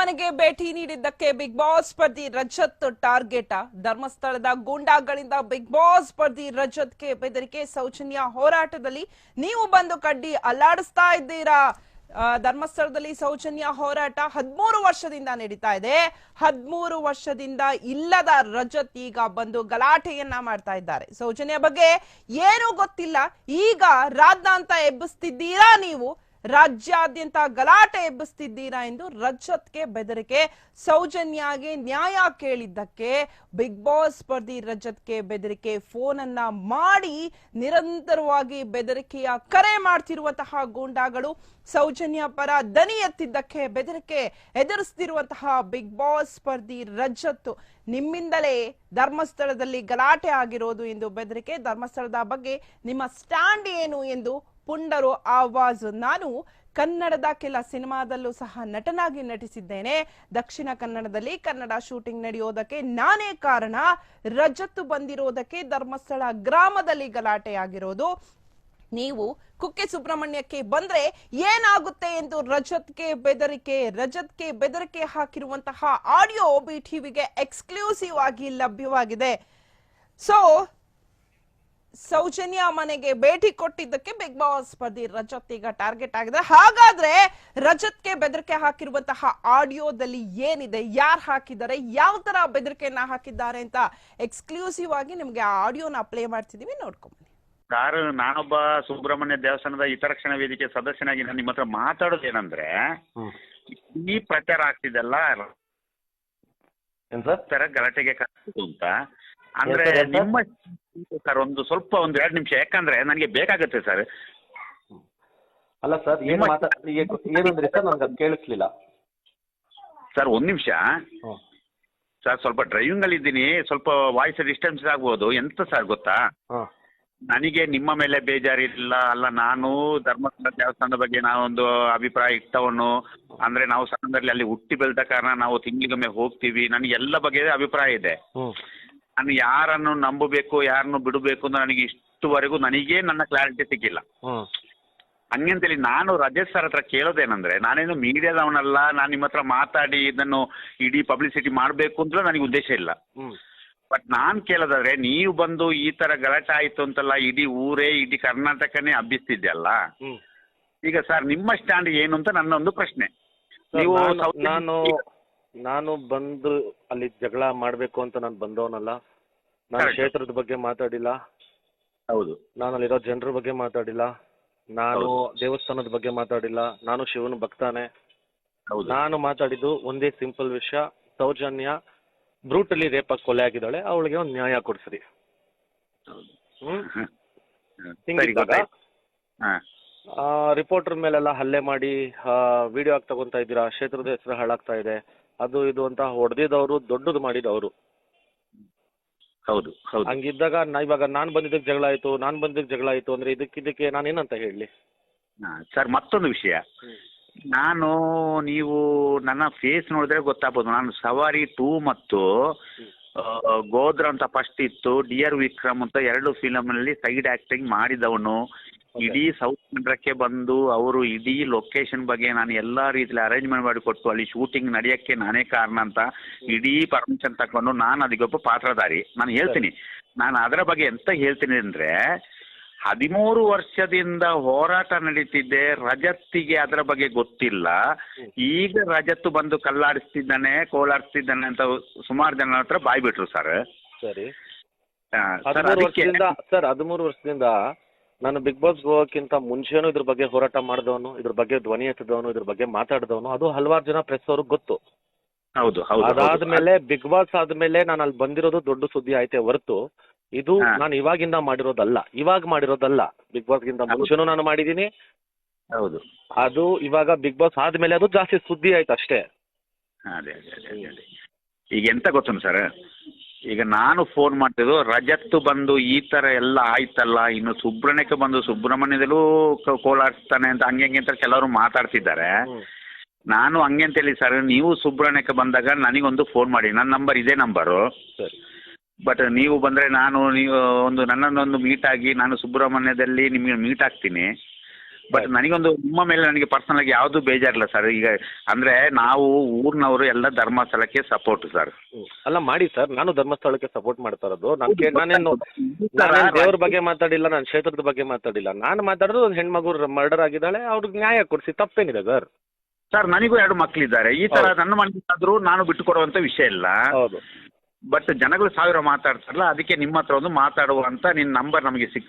ಮನೆಗೆ ಭೇಟಿ ನೀಡಿದ್ದಕ್ಕೆ ಬಿಗ್ ಬಾಸ್ ಸ್ಪರ್ಧಿ ರಜತ್ ಟಾರ್ಗೆಟ್. ಧರ್ಮಸ್ಥಳದ ಗೂಂಡಾಗಳಿಂದ ಬಿಗ್ ಬಾಸ್ ಸ್ಪರ್ಧಿ ರಜತ್ಗೆ ಬೆದರಿಕೆ ಸೌಜನ್ಯ ಹೋರಾಟದಲ್ಲಿ ನೀವು ಬಂದು ಕಡ್ಡಿ ಅಲ್ಲಾಡಿಸ್ತಾ ಇದ್ದೀರಾ? ಧರ್ಮಸ್ಥಳದಲ್ಲಿ ಸೌಜನ್ಯ ಹೋರಾಟ ಹದ್ಮೂರು ವರ್ಷದಿಂದ ನಡೀತಾ ಇದೆ. ಹದ್ಮೂರು ವರ್ಷದಿಂದ ಇಲ್ಲದ ರಜತ್ ಈಗ ಬಂದು ಗಲಾಟೆಯನ್ನ ಮಾಡ್ತಾ ಇದ್ದಾರೆ. ಸೌಜನ್ಯ ಬಗ್ಗೆ ಏನೂ ಗೊತ್ತಿಲ್ಲ. ಈಗ ಅಂತ ಎಬ್ಬಿಸ್ತಿದ್ದೀರಾ ನೀವು? ರಾಜ್ಯಾದ್ಯಂತ ಗಲಾಟೆ ಎಬ್ಬಿಸ್ತಿದ್ದೀರಾ ಎಂದು ರಜತ್ಗೆ ಬೆದರಿಕೆ. ಸೌಜನ್ಯಾಗೆ ನ್ಯಾಯ ಕೇಳಿದ್ದಕ್ಕೆ ಬಿಗ್ ಬಾಸ್ ಸ್ಪರ್ಧಿ ರಜತ್ಗೆ ಬೆದರಿಕೆ. ಫೋನ್ ಅನ್ನ ಮಾಡಿ ನಿರಂತರವಾಗಿ ಬೆದರಿಕೆಯ ಕರೆ ಮಾಡ್ತಿರುವಂತಹ ಗೂಂಡಾಗಳು ಸೌಜನ್ಯ ಪರ ದನಿ ಎತ್ತಿದ್ದಕ್ಕೆ ಬೆದರಿಕೆ ಎದುರಿಸ್ತಿರುವಂತಹ ಬಿಗ್ ಬಾಸ್ ಸ್ಪರ್ಧಿ ರಜತ್. ನಿಮ್ಮಿಂದಲೇ ಧರ್ಮಸ್ಥಳದಲ್ಲಿ ಗಲಾಟೆ ಆಗಿರೋದು ಎಂದು ಬೆದರಿಕೆ. ಧರ್ಮಸ್ಥಳದ ಬಗ್ಗೆ ನಿಮ್ಮ ಸ್ಟ್ಯಾಂಡ್ ಏನು ಎಂದು ಪುಂಡರು ಆವಾಜ್. ನಾನು ಕನ್ನಡದ ಕೆಲ ಸಿನಿಮಾದಲ್ಲೂ ಸಹ ನಟನಾಗಿ ನಟಿಸಿದ್ದೇನೆ. ದಕ್ಷಿಣ ಕನ್ನಡದಲ್ಲಿ ಕನ್ನಡ ಶೂಟಿಂಗ್ ನಡೆಯೋದಕ್ಕೆ ನಾನೇ ಕಾರಣ. ರಜತ್ತು ಬಂದಿರೋದಕ್ಕೆ ಧರ್ಮಸ್ಥಳ ಗ್ರಾಮದಲ್ಲಿ ಗಲಾಟೆ ಆಗಿರೋದು ನೀವು ಕುಕ್ಕೆ ಸುಬ್ರಹ್ಮಣ್ಯಕ್ಕೆ ಬಂದ್ರೆ ಏನಾಗುತ್ತೆ ಎಂದು ರಜತ್ಗೆ ಬೆದರಿಕೆ ರಜತ್ಗೆ ಬೆದರಿಕೆ ಹಾಕಿರುವಂತಹ ಆಡಿಯೋ ಬಿ ಟಿವಿಗೆ ಎಕ್ಸ್ಕ್ಲೂಸಿವ್ ಆಗಿ ಲಭ್ಯವಾಗಿದೆ. ಸೊ ಸೌಜನ್ಯ ಮನೆಗೆ ಭೇಟಿ ಕೊಟ್ಟಿದ್ದಕ್ಕೆ ಬಿಗ್ ಬಾಸ್ ಸ್ಪರ್ಧಿ ರಜತ್ ಈಗ ಟಾರ್ಗೆಟ್ ಆಗಿದೆ. ಹಾಗಾದ್ರೆ ರಜತ್ಗೆ ಬೆದರಿಕೆ ಹಾಕಿರುವಂತಹ ಆಡಿಯೋದಲ್ಲಿ ಏನಿದೆ? ಯಾರು ಹಾಕಿದ್ದಾರೆ? ಯಾವ ತರ ಬೆದರಿಕೆಯನ್ನ ಹಾಕಿದ್ದಾರೆ ಅಂತ ಎಕ್ಸ್ಕ್ಲೂಸಿವ್ ಆಗಿ ನಿಮ್ಗೆ ಆ ಆಡಿಯೋನ ಪ್ಲೇ ಮಾಡ್ತಿದೀವಿ. ನೋಡ್ಕೊಂಬನ್ನಿ ಸಾರ್ ನಾನೊಬ್ಬ ಸುಬ್ರಹ್ಮಣ್ಯ ದೇವಸ್ಥಾನದ ಹಿತರಕ್ಷಣಾ ವೇದಿಕೆ ಸದಸ್ಯನಾಗಿ ನಾನು ನಿಮ್ಮ ಹತ್ರ ಮಾತಾಡೋದು ಏನಂದ್ರೆ ಈ ಪ್ರಚಾರ ಆಗ್ತಿದೆಲ್ಲ ಏನ್ ಸರ್? ತರ ಗಲಾಟೆಗೆ ಅಂತ. ಅಂದ್ರೆ? ನಿಮ್ಮ ಸರ್ ಒಂದು ಸ್ವಲ್ಪ ಒಂದು ಎರಡು ನಿಮಿಷ ಯಾಕಂದ್ರೆ ನನಗೆ ಬೇಕಾಗುತ್ತೆ ಸರ್. ಅಲ್ಲ ಸರ್ ಏನು ಮಾತಾ ಈಗ ಸರ್ ನನ್ಗೆ ಅದು ಕೇಳಿಸ್ಲಿಲ್ಲ. ಸರ್ ಒಂದ್ ನಿಮಿಷ. ಸರ್ ಸ್ವಲ್ಪ ಡ್ರೈವಿಂಗ್ ಅಲ್ಲಿ ಇದ್ದೀನಿ ಸ್ವಲ್ಪ ವಾಯ್ಸ್ ಡಿಸ್ಟೆನ್ಸ್ ಆಗ್ಬೋದು. ಎಂತ ಸರ್ ಗೊತ್ತಾ? ನನಗೆ ನಿಮ್ಮ ಮೇಲೆ ಬೇಜಾರಿಲ್ಲ. ಅಲ್ಲ ನಾನು ಧರ್ಮಸ್ಥಳ ದೇವಸ್ಥಾನದ ಬಗ್ಗೆ ನಾವೊಂದು ಅಭಿಪ್ರಾಯ ಇಟ್ಟವನು. ಅಂದ್ರೆ ನಾವು ಸಣ್ಣದಲ್ಲಿ ಅಲ್ಲಿ ಹುಟ್ಟಿ ಬೆಳೆದ ಕಾರಣ ನಾವು ತಿಂಗಳಿಗೊಮ್ಮೆ ಹೋಗ್ತೀವಿ. ನನಗೆ ಎಲ್ಲ ಬಗ್ಗೆ ಅಭಿಪ್ರಾಯ ಇದೆ. ನಾನು ಯಾರನ್ನು ನಂಬಬೇಕು ಯಾರನ್ನು ಬಿಡಬೇಕು ಅಂತ ನನಗೆ ಇಷ್ಟುವರೆಗೂ ನನಗೇ ನನ್ನ ಕ್ಲಾರಿಟಿ ಸಿಕ್ಕಿಲ್ಲ. ಹ್ಮ್. ಹಂಗಂತೇಳಿ ನಾನು ರಜತ್ ಸರ್ ಹತ್ರ ಕೇಳೋದೇನಂದ್ರೆ ನಾನೇನು ಮೀಡಿಯಾದವನಲ್ಲ ನಾನು ನಿಮ್ಮ ಹತ್ರ ಮಾತಾಡಿ ಇದನ್ನು ಇಡೀ ಪಬ್ಲಿಸಿಟಿ ಮಾಡಬೇಕು ಅಂತ ನನಗೆ ಉದ್ದೇಶ ಇಲ್ಲ. ಬಟ್ ನಾನು ಕೇಳೋದಾದ್ರೆ ನೀವು ಬಂದು ಈ ತರ ಗಲಾಟೆ ಆಯ್ತು ಅಂತಲ್ಲ ಇಡೀ ಊರೇ ಇಡೀ ಕರ್ನಾಟಕನೇ ಹಬ್ಬಿಸ್ತಿದ್ಯಲ್ಲ ಹ್ಮ್. ಈಗ ಸರ್ ನಿಮ್ಮ ಸ್ಟ್ಯಾಂಡ್ ಏನು ಅಂತ ನನ್ನ ಒಂದು ಪ್ರಶ್ನೆ. ಸರ್, ನೀವು ನಾನು- ನಾನು ನಾನು ಬಂದು ಅಲ್ಲಿ ಜಗಳ ಮಾಡಬೇಕು ಅಂತ ನಾನು ಬಂದವನಲ್ಲ. ನಾನು Correct. ಕ್ಷೇತ್ರದ ಬಗ್ಗೆ ಮಾತಾಡಿಲ್ಲ. ಹೌದು. ನಾನು ಅಲ್ಲಿರೋ ಜನರ ಬಗ್ಗೆ ಮಾತಾಡಿಲ್ಲ. ನಾನು ದೇವಸ್ಥಾನದ ಬಗ್ಗೆ ಮಾತಾಡಿಲ್ಲ. ನಾನು ಶಿವನ ಭಕ್ತಾನೆ. ಹೌದು. ನಾನು ಮಾತಾಡಿದ್ದು ಒಂದೇ ಸಿಂಪಲ್ ವಿಷಯ. ಸೌಜನ್ಯ ಬ್ರೂಟಲಿ ರೇಪ್ ಕೊಲೆ ಆಗಿದ್ದಾಳೆ. ಅವಳಿಗೆ ಒಂದು ನ್ಯಾಯ ಕೊಡ್ಸ್ರಿ. ಹ್ಮ್? ಸರಿ ಗೊತ್ತಾಯ್ತು. ಹಾ. ರಿಪೋರ್ಟರ್ ಮೇಲೆಲ್ಲ ಹಲ್ಲೆ ಮಾಡಿ ವಿಡಿಯೋ ಆಗಿ ತಗೊಂತಾ ಇದ್ದೀರಾ? ಕ್ಷೇತ್ರದ ಹೆಸರು ಹಾಳಾಗ್ತಾ ಇದೆ. ಅದು ಇದು ಅಂತ ಹೊಡೆದಿದ್ದವರು ದೊಡ್ಡದು ಮಾಡಿದವರು. ಹೌದು ಹೌದು. ಹಂಗಿದ್ದಾಗ ನಾ ಇವಾಗ ನಾನು ಬಂದಿದ್ದಕ್ಕೆ ಜಗಳ ಆಯ್ತು ನಾನು ಬಂದಿದ್ದಕ್ಕೆ ಜಗಳ ಆಯ್ತು ಅಂದ್ರೆ ಇದಕ್ಕಿದಕ್ಕೆ ಇದಕ್ಕೆ ನಾನು ಏನಂತ ಹೇಳಲಿ ಸರ್ ಮತ್ತೊಂದು ವಿಷಯ. ನಾನು ನೀವು ನನ್ನ ಫೇಸ್ ನೋಡಿದ್ರೆ ಗೊತ್ತಾಗ್ಬೋದು. ನಾನು ಸವಾರಿ ಟೂ ಮತ್ತು ಗೋದ್ರ ಅಂತ ಫಸ್ಟ್ ಇತ್ತು ಡಿಯರ್ ವಿಕ್ರಮ್ ಅಂತ ಎರಡು ಫಿಲಮ್ ಅಲ್ಲಿ ಸೈಡ್ ಆಕ್ಟಿಂಗ್ ಮಾಡಿದವನು. ಇಡೀ ಸೌತ್ ಕನ್ನಡಕ್ಕೆ ಬಂದು ಅವರು ಇಡೀ ಲೊಕೇಶನ್ ಬಗ್ಗೆ ನಾನು ಎಲ್ಲಾ ರೀತಿಲಿ ಅರೇಂಜ್ಮೆಂಟ್ ಮಾಡಿ ಕೊಟ್ಟು ಅಲ್ಲಿ ಶೂಟಿಂಗ್ ನಡೆಯಕ್ಕೆ ನಾನೇ ಕಾರಣ ಅಂತ ಇಡೀ ಪರ್ಮಿಷನ್ ತಕೊಂಡು ನಾನು ಅದಕ್ಕೊಬ್ಬ ಪಾತ್ರಧಾರಿ. ನಾನು ಹೇಳ್ತೀನಿ. ನಾನು ಅದರ ಬಗ್ಗೆ ಎಂತ ಹೇಳ್ತೀನಿ ಅಂದ್ರೆ ಹದಿಮೂರು ವರ್ಷದಿಂದ ಹೋರಾಟ ನಡೀತಿದ್ದೆ ರಜತ್ತಿಗೆ ಅದರ ಬಗ್ಗೆ ಗೊತ್ತಿಲ್ಲ. ಈಗ ರಜತ್ತು ಬಂದು ಕಲ್ಲಾಡಿಸ್ತಿದ್ದಾನೆ ಕೋಲಾಡಿಸ್ತಿದ್ದಾನೆ ಅಂತ ಸುಮಾರು ಜನ ಹತ್ರ ಬಾಯ್ಬಿಟ್ರು ಸರ್. ಸರಿ. ಸರ್ ಹದಿಮೂರು ಅದಕ್ಕೆ ಸರ್ ಹದಿಮೂರು ವರ್ಷದಿಂದ ನಾನು ಬಿಗ್ ಬಾಸ್ ಹೋಗೋಕ್ಕಿಂತ ಮುಂಚೆನೂ ಇದ್ರ ಬಗ್ಗೆ ಹೋರಾಟ ಮಾಡಿದವನು ಇದ್ರ ಬಗ್ಗೆ ಧ್ವನಿ ಎತ್ತಿದವನು ಇದ್ರ ಬಗ್ಗೆ ಮಾತಾಡಿದವನು ಅದು ಹಲವಾರು ಜನ ಪ್ರೆಸ್ ಅವ್ರಿಗೆ ಗೊತ್ತು. ಹೌದು. ಅದಾದ್ಮೇಲೆ ಬಿಗ್ ಬಾಸ್ ಆದ್ಮೇಲೆ ನಾನು ಅಲ್ಲಿ ಬಂದಿರೋದು ದೊಡ್ಡ ಸುದ್ದಿ ಆಯ್ತೆ ಹೊರತು ಇದು. ನಾನು ಇವಾಗಿಂದ ಮಾಡಿರೋದಲ್ಲ ಇವಾಗ ಮಾಡಿರೋದಲ್ಲ. ಬಿಗ್ ಬಾಸ್ ಗಿಂತ. ಮುಂಚೆನೂ ನಾನು ಮಾಡಿದೀನಿ ಹೌದು. ಅದು ಇವಾಗ ಬಿಗ್ ಬಾಸ್ ಆದ್ಮೇಲೆ ಅದು ಜಾಸ್ತಿ ಸುದ್ದಿ ಆಯ್ತು ಅಷ್ಟೇ. ಈಗ ಎಂತ ಗೊತ್ತುಂಟು ಸರ್ ಈಗ ನಾನು ಫೋನ್ ಮಾಡ್ತಿದ್ದು ರಜತ್ ಬಂದು ಈ ತರ ಎಲ್ಲ ಆಯ್ತಲ್ಲ ಇನ್ನು ಸುಬ್ರಹ್ಮಣ್ಯಕ್ಕೆ ಬಂದು ಸುಬ್ರಹ್ಮಣ್ಯದಲ್ಲೂ ಕೋಲಾಡಿಸ್ತಾನೆ ಅಂತ ಹಂಗೆ ಹಂಗೆ ಅಂತ ಕೆಲವರು ಮಾತಾಡ್ತಿದ್ದಾರೆ. ನಾನು ಹಂಗೆ ಅಂತ ಹೇಳಿ ಸರ್ ನೀವು ಸುಬ್ರಹ್ಮಣ್ಯಕ್ಕೆ ಬಂದಾಗ ನನಗೊಂದು ಫೋನ್ ಮಾಡಿ ನನ್ನ ನಂಬರ್ ಇದೇ ನಂಬರು ಬಟ್ ನೀವು ಬಂದ್ರೆ ನಾನು ನೀವು ಒಂದು ನನ್ನನ್ನೊಂದು ಮೀಟ್ ಆಗಿ ನಾನು ಸುಬ್ರಹ್ಮಣ್ಯದಲ್ಲಿ ನಿಮಗೆ ಮೀಟ್ ಆಗ್ತೀನಿ. ಬಟ್ ನನಗೊಂದು ನಿಮ್ಮ ಮೇಲೆ ನನಗೆ ಪರ್ಸನಲ್ ಆಗಿ ಯಾವುದು ಬೇಜಾರಿಲ್ಲ ಸರ್ ಈಗ ಅಂದ್ರೆ ನಾವು ಊರಿನವರು ಎಲ್ಲ ಧರ್ಮಸ್ಥಳಕ್ಕೆ ಸಪೋರ್ಟ್ ಸರ್ ಅಲ್ಲ ಮಾಡಿ ಸರ್ ನಾನು ಧರ್ಮಸ್ಥಳಕ್ಕೆ ಸಪೋರ್ಟ್ ಮಾಡ್ತಾ ಇರೋದು. ನನ್ಗೆ ನಾನೇನು ನಾನೇನು ದೇವ್ರ ಬಗ್ಗೆ ಮಾತಾಡಿಲ್ಲ ನಾನು ಕ್ಷೇತ್ರದ ಬಗ್ಗೆ ಮಾತಾಡಿಲ್ಲ. ನಾನು ಮಾತಾಡೋದು ಒಂದು ಹೆಣ್ಮಗು ಮರ್ಡರ್ ಆಗಿದ್ದಾಳೆ ಅವ್ರಿಗೆ ನ್ಯಾಯ ಕೊಡಿಸಿ. ತಪ್ಪೇನಿದೆ ಸರ್ ಸರ್ ನನಗೂ ಎರಡು ಮಕ್ಕಳಿದ್ದಾರೆ ಈ ತರ. ನನ್ನ ಮನೆಯಾದ್ರೂ ನಾನು ಬಿಟ್ಟು ಕೊಡುವಂತ ವಿಷಯ ಇಲ್ಲ. ಹೌದು. ಬಟ್ ಜನಗಳು ಸಾವಿರ ಮಾತಾಡ್ತಾರಲ್ಲ ಅದಕ್ಕೆ ನಿಮ್ಮ ಹತ್ರ ಒಂದು ಮಾತಾಡುವಂತ ನಿನ್ನ ನಂಬರ್ ನಮಗೆ ಸಿಕ್